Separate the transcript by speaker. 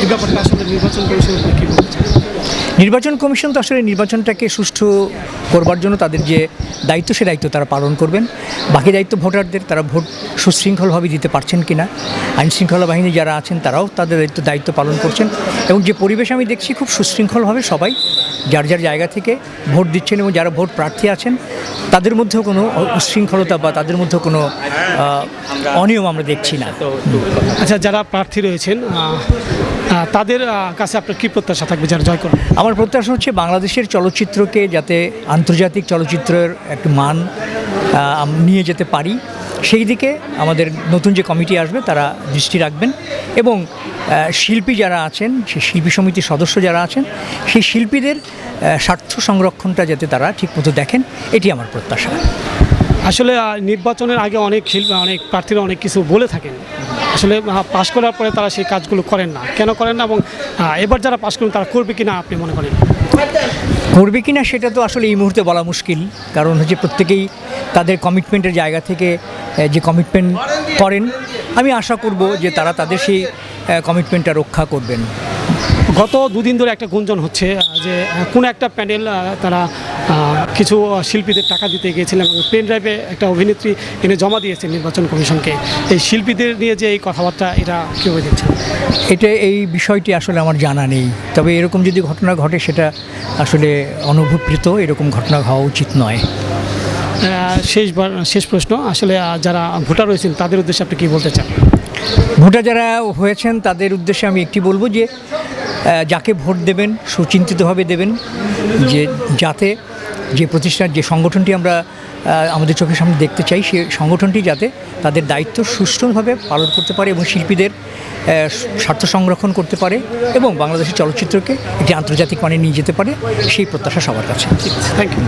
Speaker 1: এই ব্যাপারটা আসলে নির্বাচন কমিশনের কী বলতে চান?
Speaker 2: নির্বাচন কমিশন তো আসলে নির্বাচনটাকে সুষ্ঠু করবার জন্য তাদের যে দায়িত্ব, সে দায়িত্ব তারা পালন করবেন। বাকি দায়িত্ব ভোটারদের, তারা ভোট সুশৃঙ্খলভাবে দিতে পারছেন কিনা আইন শৃঙ্খলা বাহিনী যারা আছেন তারাও তাদের দায়িত্ব দায়িত্ব পালন করছেন এবং যে পরিবেশ আমি দেখছি খুব সুশৃঙ্খলভাবে সবাই যার যার জায়গা থেকে ভোট দিচ্ছেন এবং যারা ভোট প্রার্থী আছেন, তাদের মধ্যেও কোনো উশৃঙ্খলতা বা তাদের মধ্যেও কোনো অনিয়ম আমরা দেখছি না।
Speaker 1: আচ্ছা যারা প্রার্থী রয়েছেন তাদের কাছে আপনার কী প্রত্যাশা থাকবে? যারা জয় করবেন
Speaker 2: আমার প্রত্যাশা হচ্ছে বাংলাদেশের চলচ্চিত্রকে যাতে আন্তর্জাতিক চলচ্চিত্রের একটা মান নিয়ে যেতে পারি। সেই দিকে আমাদের নতুন যে কমিটি আসবে তারা দৃষ্টি রাখবেন এবং শিল্পী যারা আছেন সেই শিল্পী সমিতির সদস্য যারা আছেন সেই শিল্পীদের স্বার্থ সংরক্ষণটা যাতে তারা ঠিকমতো দেখেন, এটি আমার প্রত্যাশা।
Speaker 1: আসলে নির্বাচনের আগে অনেক অনেক প্রার্থীরা অনেক কিছু বলে থাকেন। আসলে পাশ করার পরে তারা সেই কাজগুলো করেন না। কেন করেন না? এবং এবার যারা পাশ করেন, তারা করবে কিনা আপনি মনে করেন?
Speaker 2: করবে কি না সেটা তো আসলে এই মুহূর্তে বলা মুশকিল। কারণ হচ্ছে প্রত্যেকেই তাদের কমিটমেন্টের জায়গা থেকে যে কমিটমেন্ট করেন, আমি আশা করব যে তারা তাদের সেই কমিটমেন্টটা রক্ষা করবেন।
Speaker 1: গত দুদিন ধরে একটা গুঞ্জন হচ্ছে যে কোনো একটা প্যানেল আহ, তারা কিছু শিল্পীদের টাকা দিতে গিয়েছিলেন এবং পেন ড্রাইভে একটা অভিনেত্রী এনে জমা দিয়েছে নির্বাচন কমিশনকে। এই শিল্পীদের নিয়ে যে এই কথাবার্তা এটা কীভাবে দেখছেন?
Speaker 2: এটা এই বিষয়টি আসলে আমার জানা নেই। তবে এরকম যদি ঘটনা ঘটে সেটা আসলে অনুভূত এরকম ঘটনা হওয়া উচিত নয়।
Speaker 1: শেষবার শেষ প্রশ্ন আসলে যারা ভোটার রয়েছেন তাদের উদ্দেশ্যে আপনি কী বলতে চান?
Speaker 2: ভোটার যারা হয়েছেন, তাদের উদ্দেশ্যে আমি একটি বলব যে যাকে ভোট দেবেন, সুচিন্তিতভাবে দেবেন, যে যাতে যে প্রতিষ্ঠান, যে সংগঠনটি আমরা আমাদের চোখের সামনে দেখতে চাই, সে সংগঠনটি যাতে তাদের দায়িত্ব সুষ্ঠুভাবে পালন করতে পারে এবং শিল্পীদের স্বার্থ সংরক্ষণ করতে পারে এবং বাংলাদেশের চলচ্চিত্রকে একটি আন্তর্জাতিক মানে নিয়ে যেতে পারে, সেই প্রত্যাশা সবার কাছে।
Speaker 1: Thank you